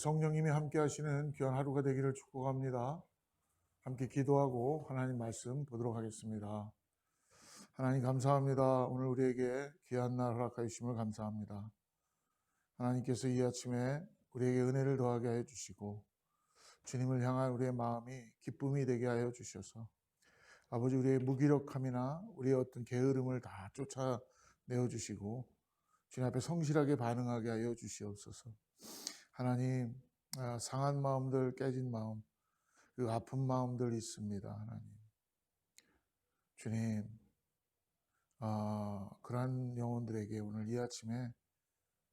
성령님이 함께 하시는 귀한 하루가 되기를 축복합니다. 함께 기도하고 하나님 말씀 보도록 하겠습니다. 하나님 감사합니다. 오늘 우리에게 귀한 날 허락하여 주심을 감사합니다. 하나님께서 이 아침에 우리에게 은혜를 더하게 하여 주시고 주님을 향한 우리의 마음이 기쁨이 되게 하여 주셔서 아버지 우리의 무기력함이나 우리의 어떤 게으름을 다 쫓아내어 주시고 주님 앞에 성실하게 반응하게 하여 주시옵소서. 하나님 아, 상한 마음들 깨진 마음 그 아픈 마음들 있습니다. 하나님 주님 아, 그러한 영혼들에게 오늘 이 아침에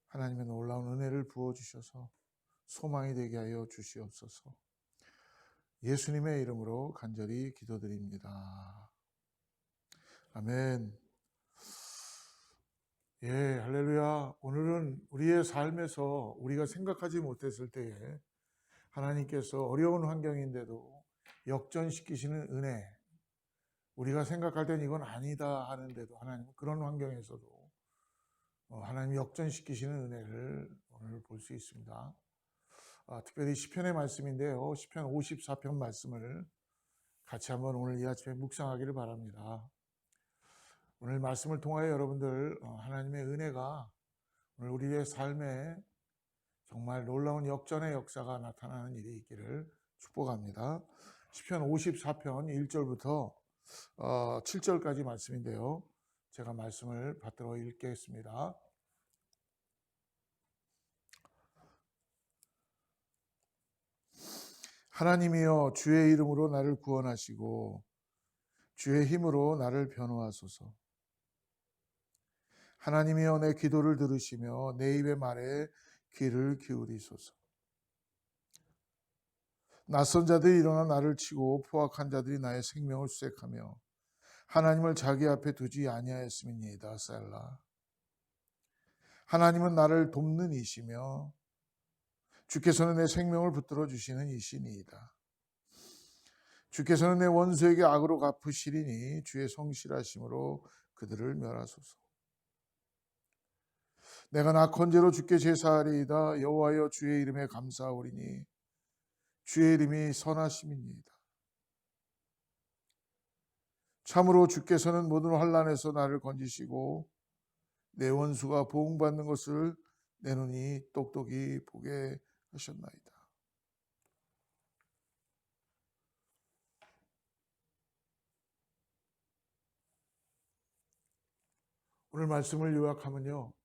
하나님의 놀라운 은혜를 부어 주셔서 소망이 되게 하여 주시옵소서. 예수님의 이름으로 간절히 기도드립니다. 아멘. 예, 할렐루야. 오늘은 우리의 삶에서 우리가 생각하지 못했을 때에 하나님께서 어려운 환경인데도 역전시키시는 은혜. 우리가 생각할 땐 이건 아니다 하는데도 하나님 그런 환경에서도 어, 하나님 역전시키시는 은혜를 오늘 볼 수 있습니다. 아, 특별히 시편의 말씀인데요. 시편 54편 말씀을 같이 한번 오늘 이 아침에 묵상하기를 바랍니다. 오늘 말씀을 통하여 여러분들 어, 하나님의 은혜가 오늘 우리의 삶에 정말 놀라운 역전의 역사가 나타나는 일이 있기를 축복합니다. 시편 54편 1절부터 7절까지 말씀인데요. 제가 말씀을 받들어 읽겠습니다. 하나님이여 주의 이름으로 나를 구원하시고 주의 힘으로 나를 변호하소서. 하나님이여 내 기도를 들으시며 내 입의 말에 귀를 기울이소서. 낯선 자들이 일어나 나를 치고 포악한 자들이 나의 생명을 수색하며 하나님을 자기 앞에 두지 아니하였음이니이다. 셀라. 하나님은 나를 돕는 이시며 주께서는 내 생명을 붙들어 주시는 이시니이다. 주께서는 내 원수에게 악으로 갚으시리니 주의 성실하심으로 그들을 멸하소서. 내가 낙헌제로 주께 제사하리이다. 여호와여 주의 이름에 감사하오리니 주의 이름이 선하심입니다. 참으로 주께서는 모든 환란에서 나를 건지시고 내 원수가 보응받는 것을 내 눈이 똑똑히 보게 하셨나이다. 오늘 말씀을 요약하면요.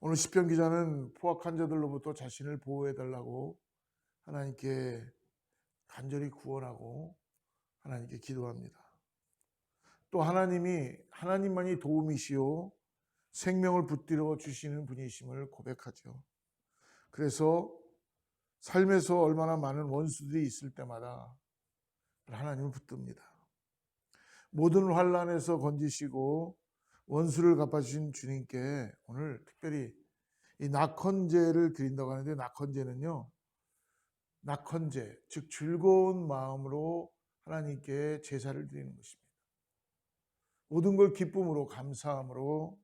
오늘 시편 기자는 포악한 자들로부터 자신을 보호해 달라고 하나님께 간절히 구원하고 하나님께 기도합니다. 또 하나님이 하나님만이 도움이시요 생명을 붙들어 주시는 분이심을 고백하죠. 그래서 삶에서 얼마나 많은 원수들이 있을 때마다 하나님을 붙듭니다. 모든 환란에서 건지시고 원수를 갚아주신 주님께 오늘 특별히 이 낙헌제를 드린다고 하는데 낙헌제는요 낙헌제 즉 즐거운 마음으로 하나님께 제사를 드리는 것입니다. 모든 걸 기쁨으로 감사함으로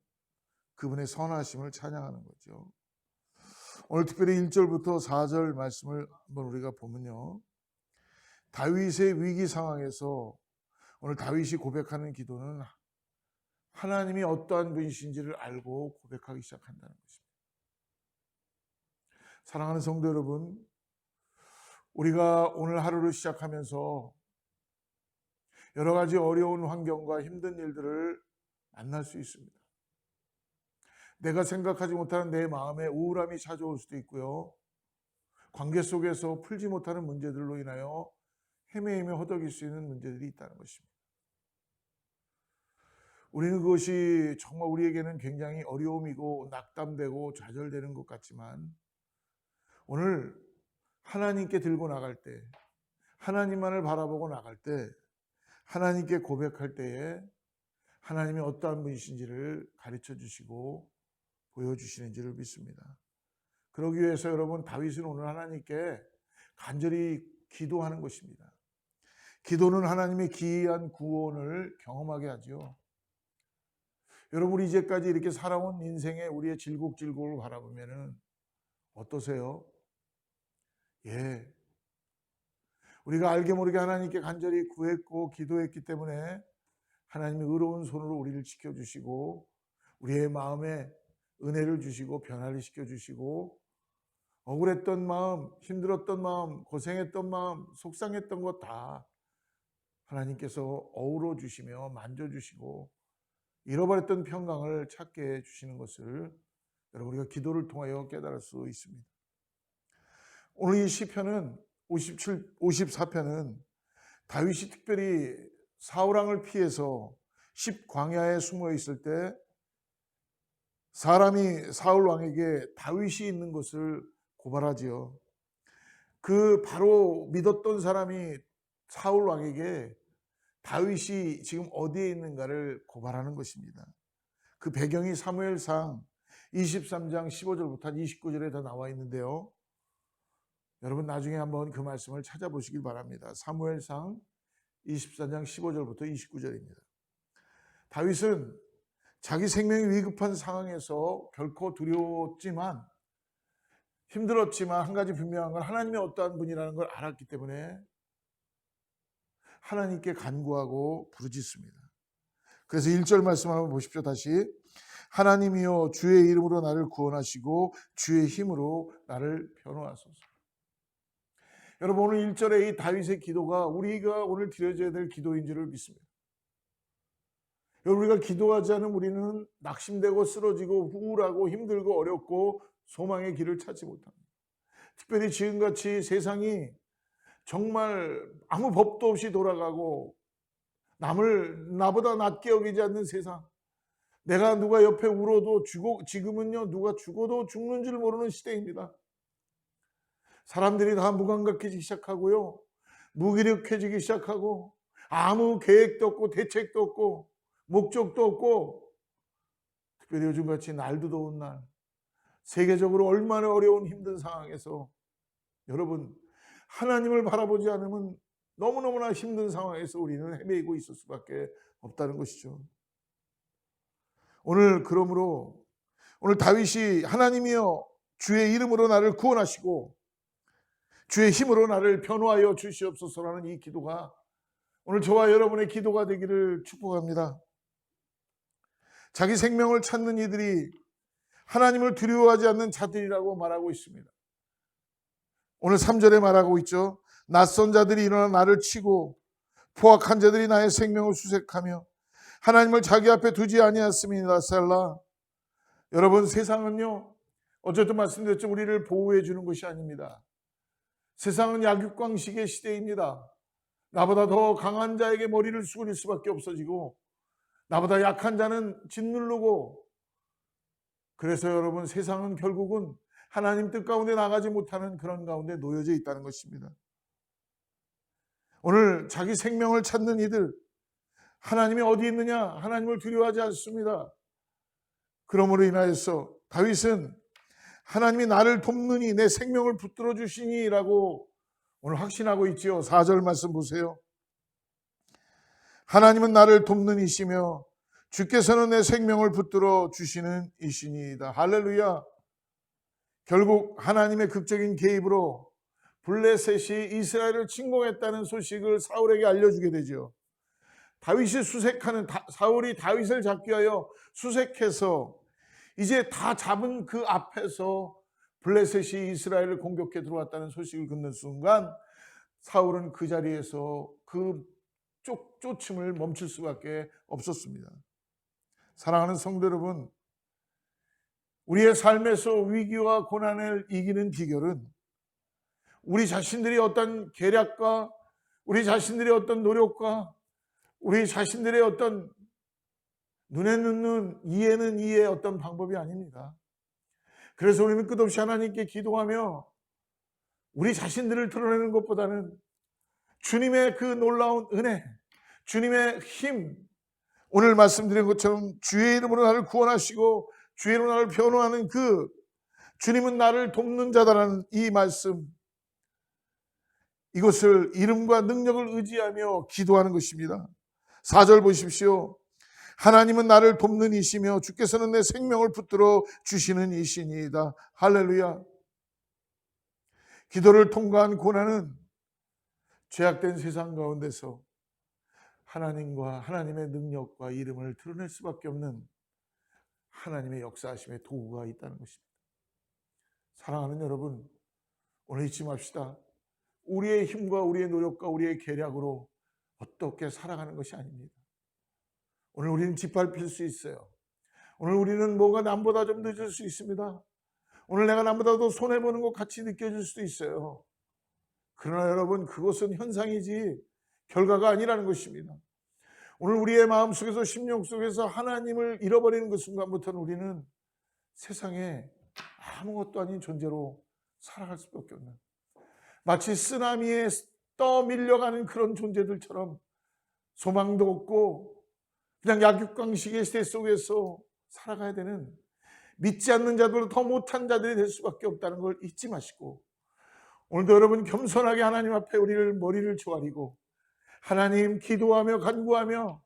그분의 선하심을 찬양하는 거죠. 오늘 특별히 1절부터 4절 말씀을 한번 우리가 보면요. 다윗의 위기 상황에서 오늘 다윗이 고백하는 기도는 하나님이 어떠한 분이신지를 알고 고백하기 시작한다는 것입니다. 사랑하는 성도 여러분, 우리가 오늘 하루를 시작하면서 여러 가지 어려운 환경과 힘든 일들을 만날 수 있습니다. 내가 생각하지 못하는 내 마음에 우울함이 찾아올 수도 있고요. 관계 속에서 풀지 못하는 문제들로 인하여 헤매이며 허덕일 수 있는 문제들이 있다는 것입니다. 우리는 그것이 정말 우리에게는 굉장히 어려움이고 낙담되고 좌절되는 것 같지만 오늘 하나님께 들고 나갈 때 하나님만을 바라보고 나갈 때 하나님께 고백할 때에 하나님이 어떠한 분이신지를 가르쳐 주시고 보여주시는지를 믿습니다. 그러기 위해서 여러분 다윗은 오늘 하나님께 간절히 기도하는 것입니다. 기도는 하나님의 기이한 구원을 경험하게 하죠. 여러분 이제까지 이렇게 살아온 인생의 우리의 질곡질곡을 바라보면은 어떠세요? 예. 우리가 알게 모르게 하나님께 간절히 구했고 기도했기 때문에 하나님의 의로운 손으로 우리를 지켜주시고 우리의 마음에 은혜를 주시고 변화를 시켜주시고 억울했던 마음, 힘들었던 마음, 고생했던 마음, 속상했던 것 다 하나님께서 어우러 주시며 만져주시고 잃어버렸던 평강을 찾게 해주시는 것을 여러분 우리가 기도를 통하여 깨달을 수 있습니다. 오늘 이 시편은 57, 54편은 다윗이 특별히 사울왕을 피해서 십 광야에 숨어 있을 때 사람이 사울 왕에게 다윗이 있는 것을 고발하지요. 그 바로 믿었던 사람이 사울 왕에게 다윗이 지금 어디에 있는가를 고발하는 것입니다. 그 배경이 사무엘상 23장 15절부터 29절에 다 나와 있는데요. 여러분 나중에 한번 그 말씀을 찾아보시길 바랍니다. 사무엘상 24장 15절부터 29절입니다. 다윗은 자기 생명이 위급한 상황에서 결코 두려웠지만 힘들었지만 한 가지 분명한 건 하나님이 어떠한 분이라는 걸 알았기 때문에 하나님께 간구하고 부르짖습니다. 그래서 1절 말씀 한번 보십시오. 다시 하나님이여 주의 이름으로 나를 구원하시고 주의 힘으로 나를 변호하소서. 여러분 오늘 1절의 이 다윗의 기도가 우리가 오늘 드려져야 될 기도인 줄을 믿습니다. 우리가 기도하지 않으면 우리는 낙심되고 쓰러지고 우울하고 힘들고 어렵고 소망의 길을 찾지 못합니다. 특별히 지금같이 세상이 정말 아무 법도 없이 돌아가고 남을 나보다 낮게 여기지 않는 세상. 내가 누가 옆에 울어도 죽어 지금은요 누가 죽어도 죽는 줄 모르는 시대입니다. 사람들이 다 무감각해지기 시작하고요. 무기력해지기 시작하고 아무 계획도 없고 대책도 없고 목적도 없고 특별히 요즘같이 날도 더운 날 세계적으로 얼마나 어려운 힘든 상황에서 여러분 하나님을 바라보지 않으면 너무너무나 힘든 상황에서 우리는 헤매이고 있을 수밖에 없다는 것이죠. 오늘 그러므로 오늘 다윗이 하나님이여 주의 이름으로 나를 구원하시고 주의 힘으로 나를 변호하여 주시옵소서라는 이 기도가 오늘 저와 여러분의 기도가 되기를 축복합니다. 자기 생명을 찾는 이들이 하나님을 두려워하지 않는 자들이라고 말하고 있습니다. 오늘 3절에 말하고 있죠. 낯선 자들이 일어나 나를 치고 포악한 자들이 나의 생명을 수색하며 하나님을 자기 앞에 두지 아니하였습니다. 셀라. 여러분 세상은요. 어쨌든 말씀드렸죠. 우리를 보호해 주는 것이 아닙니다. 세상은 약육광식의 시대입니다. 나보다 더 강한 자에게 머리를 숙일 수밖에 없어지고 나보다 약한 자는 짓누르고 그래서 여러분 세상은 결국은 하나님 뜻 가운데 나가지 못하는 그런 가운데 놓여져 있다는 것입니다. 오늘 자기 생명을 찾는 이들 하나님이 어디 있느냐? 하나님을 두려워하지 않습니다. 그러므로 인하여서 다윗은 하나님이 나를 돕느니 내 생명을 붙들어 주시니라고 오늘 확신하고 있지요. 4절 말씀 보세요. 하나님은 나를 돕는 이시며 주께서는 내 생명을 붙들어 주시는 이시니이다. 할렐루야. 결국 하나님의 극적인 개입으로 블레셋이 이스라엘을 침공했다는 소식을 사울에게 알려주게 되죠. 다윗이 수색하는 사울이 다윗을 잡기 위하여 수색해서 이제 다 잡은 그 앞에서 블레셋이 이스라엘을 공격해 들어왔다는 소식을 듣는 순간 사울은 그 자리에서 그 쫓, 쫓음을 멈출 수밖에 없었습니다. 사랑하는 성도 여러분, 우리의 삶에서 위기와 고난을 이기는 비결은 우리 자신들이 어떤 계략과 우리 자신들의 어떤 노력과 우리 자신들의 어떤 눈에 넣는 이해는 이해의 어떤 방법이 아닙니다. 그래서 우리는 끝없이 하나님께 기도하며 우리 자신들을 드러내는 것보다는 주님의 그 놀라운 은혜, 주님의 힘, 오늘 말씀드린 것처럼 주의 이름으로 나를 구원하시고 주의 이름으로 나를 변호하는 그 주님은 나를 돕는 자다라는 이 말씀, 이것을 이름과 능력을 의지하며 기도하는 것입니다. 4절 보십시오. 하나님은 나를 돕는 이시며 주께서는 내 생명을 붙들어 주시는 이시니이다. 할렐루야. 기도를 통과한 고난은 죄악된 세상 가운데서 하나님과 하나님의 능력과 이름을 드러낼 수밖에 없는 하나님의 역사하심의 도구가 있다는 것입니다. 사랑하는 여러분, 오늘 잊지 맙시다. 우리의 힘과 우리의 노력과 우리의 계략으로 어떻게 살아가는 것이 아닙니다. 오늘 우리는 짓밟힐 수 있어요. 오늘 우리는 뭔가 남보다 좀 늦을 수 있습니다. 오늘 내가 남보다 더 손해보는 것 같이 느껴질 수도 있어요. 그러나 여러분, 그것은 현상이지 결과가 아니라는 것입니다. 오늘 우리의 마음 속에서, 심령 속에서 하나님을 잃어버리는 그 순간부터는 우리는 세상에 아무것도 아닌 존재로 살아갈 수밖에 없는 마치 쓰나미에 떠밀려가는 그런 존재들처럼 소망도 없고 그냥 약육강식의 시대 속에서 살아가야 되는 믿지 않는 자들도 더 못한 자들이 될 수밖에 없다는 걸 잊지 마시고 오늘도 여러분 겸손하게 하나님 앞에 우리를 머리를 조아리고 하나님 기도하며 간구하며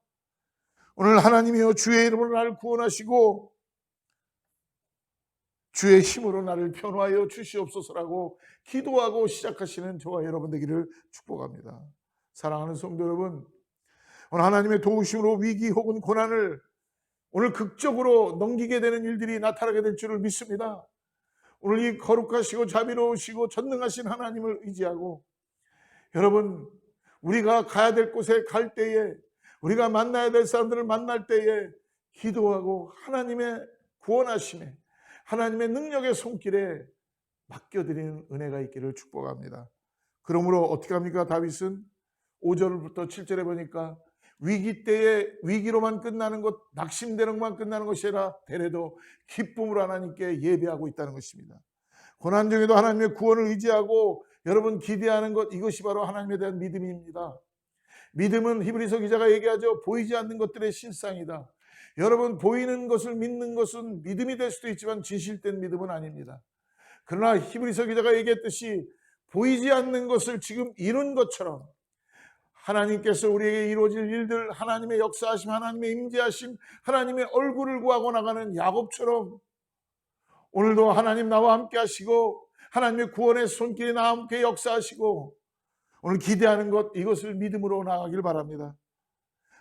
오늘 하나님이여 주의 이름으로 나를 구원하시고 주의 힘으로 나를 변화하여 주시옵소서라고 기도하고 시작하시는 저와 여러분 되기를 축복합니다. 사랑하는 성도 여러분, 오늘 하나님의 도우심으로 위기 혹은 고난을 오늘 극적으로 넘기게 되는 일들이 나타나게 될 줄을 믿습니다. 오늘 이 거룩하시고 자비로우시고 전능하신 하나님을 의지하고 여러분 우리가 가야 될 곳에 갈 때에 우리가 만나야 될 사람들을 만날 때에 기도하고 하나님의 구원하심에 하나님의 능력의 손길에 맡겨드리는 은혜가 있기를 축복합니다. 그러므로 어떻게 합니까? 다윗은 5절부터 7절에 보니까 위기 때에 위기로만 끝나는 것, 낙심되는 것만 끝나는 것이 아니라 대래도 기쁨으로 하나님께 예배하고 있다는 것입니다. 고난 중에도 하나님의 구원을 의지하고 여러분 기대하는 것 이것이 바로 하나님에 대한 믿음입니다. 믿음은 히브리서 기자가 얘기하죠. 보이지 않는 것들의 실상이다. 여러분 보이는 것을 믿는 것은 믿음이 될 수도 있지만 진실된 믿음은 아닙니다. 그러나 히브리서 기자가 얘기했듯이 보이지 않는 것을 지금 이룬 것처럼 하나님께서 우리에게 이루어질 일들, 하나님의 역사하심, 하나님의 임재하심, 하나님의 얼굴을 구하고 나가는 야곱처럼 오늘도 하나님 나와 함께 하시고 하나님의 구원의 손길이 나와 함께 역사하시고 오늘 기대하는 것 이것을 믿음으로 나가길 바랍니다.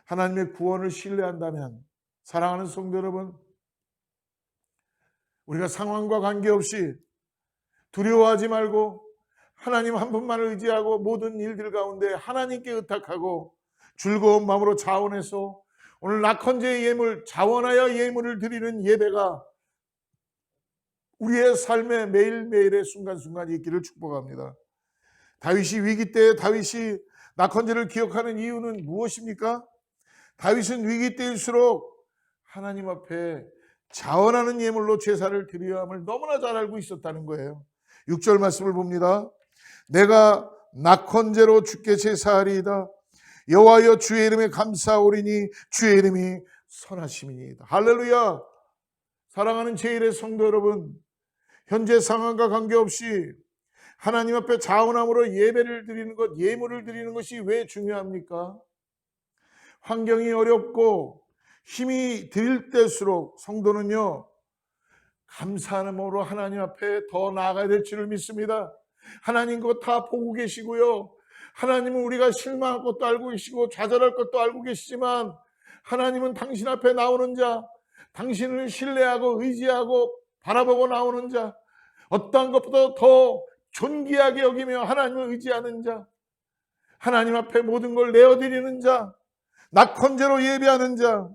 하나님의 구원을 신뢰한다면 사랑하는 성도 여러분 우리가 상황과 관계없이 두려워하지 말고 하나님 한 분만을 의지하고 모든 일들 가운데 하나님께 의탁하고 즐거운 마음으로 자원해서 오늘 낙헌제의 예물, 자원하여 예물을 드리는 예배가 우리의 삶의 매일매일의 순간순간이 있기를 축복합니다. 다윗이 위기 때 다윗이 낙헌제를 기억하는 이유는 무엇입니까? 다윗은 위기 때일수록 하나님 앞에 자원하는 예물로 제사를 드려야 함을 너무나 잘 알고 있었다는 거예요. 6절 말씀을 봅니다. 내가 낙헌제로 주께 제사하리이다. 여호와여 주의 이름에 감사오리니 주의 이름이 선하심이니이다. 할렐루야. 사랑하는 제1의 성도 여러분, 현재 상황과 관계없이 하나님 앞에 자원함으로 예배를 드리는 것, 예물을 드리는 것이 왜 중요합니까? 환경이 어렵고 힘이 들 때일수록 성도는요, 감사하는 마음으로 하나님 앞에 더 나아가야 될 줄을 믿습니다. 하나님 그거 다 보고 계시고요. 하나님은 우리가 실망할 것도 알고 계시고 좌절할 것도 알고 계시지만 하나님은 당신 앞에 나오는 자, 당신을 신뢰하고 의지하고 바라보고 나오는 자, 어떠한 것보다 더 존귀하게 여기며 하나님을 의지하는 자, 하나님 앞에 모든 걸 내어드리는 자, 낙헌제로 예배하는 자.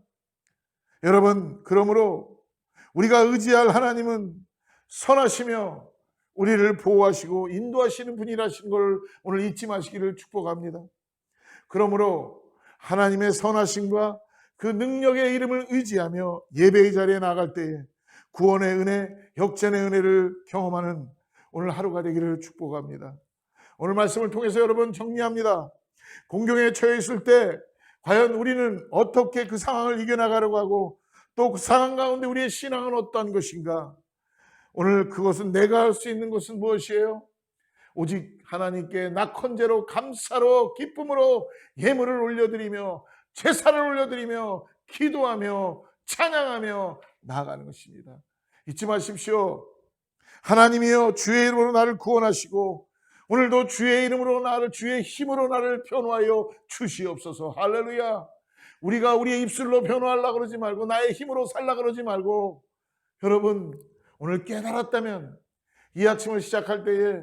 여러분, 그러므로 우리가 의지할 하나님은 선하시며 우리를 보호하시고 인도하시는 분이라신 걸 오늘 잊지 마시기를 축복합니다. 그러므로 하나님의 선하심과 그 능력의 이름을 의지하며 예배의 자리에 나갈 때에 구원의 은혜, 역전의 은혜를 경험하는 오늘 하루가 되기를 축복합니다. 오늘 말씀을 통해서 여러분 정리합니다. 공경에 처해 있을 때 과연 우리는 어떻게 그 상황을 이겨나가려고 하고 또 그 상황 가운데 우리의 신앙은 어떠한 것인가? 오늘 그것은 내가 할 수 있는 것은 무엇이에요? 오직 하나님께 낙헌제로 감사로 기쁨으로 예물을 올려드리며 제사를 올려드리며 기도하며 찬양하며 나아가는 것입니다. 잊지 마십시오. 하나님이여 주의 이름으로 나를 구원하시고 오늘도 주의 이름으로 나를 주의 힘으로 나를 변호하여 주시옵소서. 할렐루야. 우리가 우리의 입술로 변호하려 그러지 말고 나의 힘으로 살라 그러지 말고 여러분 오늘 깨달았다면 이 아침을 시작할 때에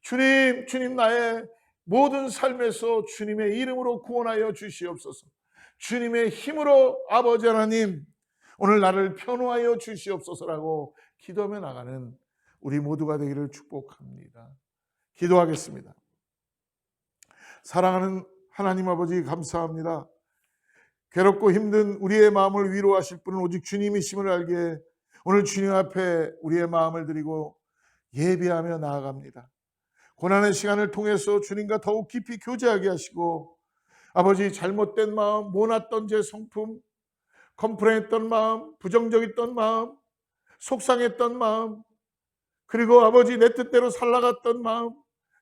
주님, 주님 나의 모든 삶에서 주님의 이름으로 구원하여 주시옵소서. 주님의 힘으로 아버지 하나님 오늘 나를 변호하여 주시옵소서라고 기도하며 나가는 우리 모두가 되기를 축복합니다. 기도하겠습니다. 사랑하는 하나님 아버지 감사합니다. 괴롭고 힘든 우리의 마음을 위로하실 분은 오직 주님이심을 알게 오늘 주님 앞에 우리의 마음을 드리고 예배하며 나아갑니다. 고난의 시간을 통해서 주님과 더욱 깊이 교제하게 하시고 아버지 잘못된 마음, 모났던 제 성품, 컴플레인했던 마음, 부정적이었던 마음, 속상했던 마음, 그리고 아버지 내 뜻대로 살아갔던 마음,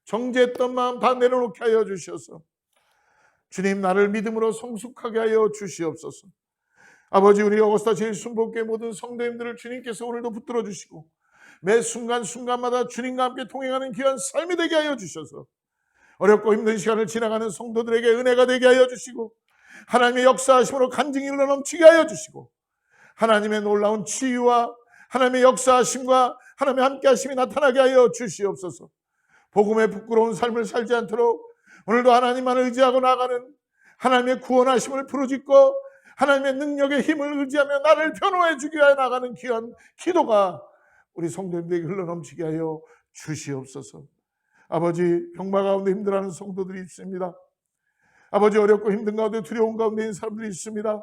정죄했던 마음 다 내려놓게 하여 주셔서 주님 나를 믿음으로 성숙하게 하여 주시옵소서. 아버지 우리 어거스타 제일 순복교회 모든 성도님들을 주님께서 오늘도 붙들어 주시고 매 순간순간마다 주님과 함께 통행하는 귀한 삶이 되게 하여 주셔서 어렵고 힘든 시간을 지나가는 성도들에게 은혜가 되게 하여 주시고 하나님의 역사하심으로 간증이 흘러 넘치게 하여 주시고 하나님의 놀라운 치유와 하나님의 역사하심과 하나님의 함께하심이 나타나게 하여 주시옵소서 복음의 부끄러운 삶을 살지 않도록 오늘도 하나님만 의지하고 나가는 하나님의 구원하심을 부르짖고 하나님의 능력의 힘을 의지하며 나를 변호해 주기 위하여 나가는 귀한 기도가 우리 성도님들에게 흘러넘치게 하여 주시옵소서. 아버지 병마 가운데 힘들어하는 성도들이 있습니다. 아버지 어렵고 힘든 가운데 두려운 가운데 있는 사람들이 있습니다.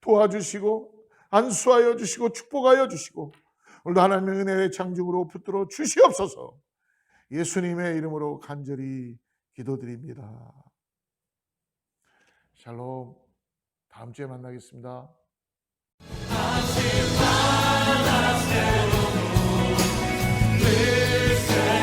도와주시고 안수하여 주시고 축복하여 주시고 오늘도 하나님의 은혜의 장중으로 붙들어 주시옵소서. 예수님의 이름으로 간절히 기도드립니다. 샬롬. 다음 주에 만나겠습니다. 늘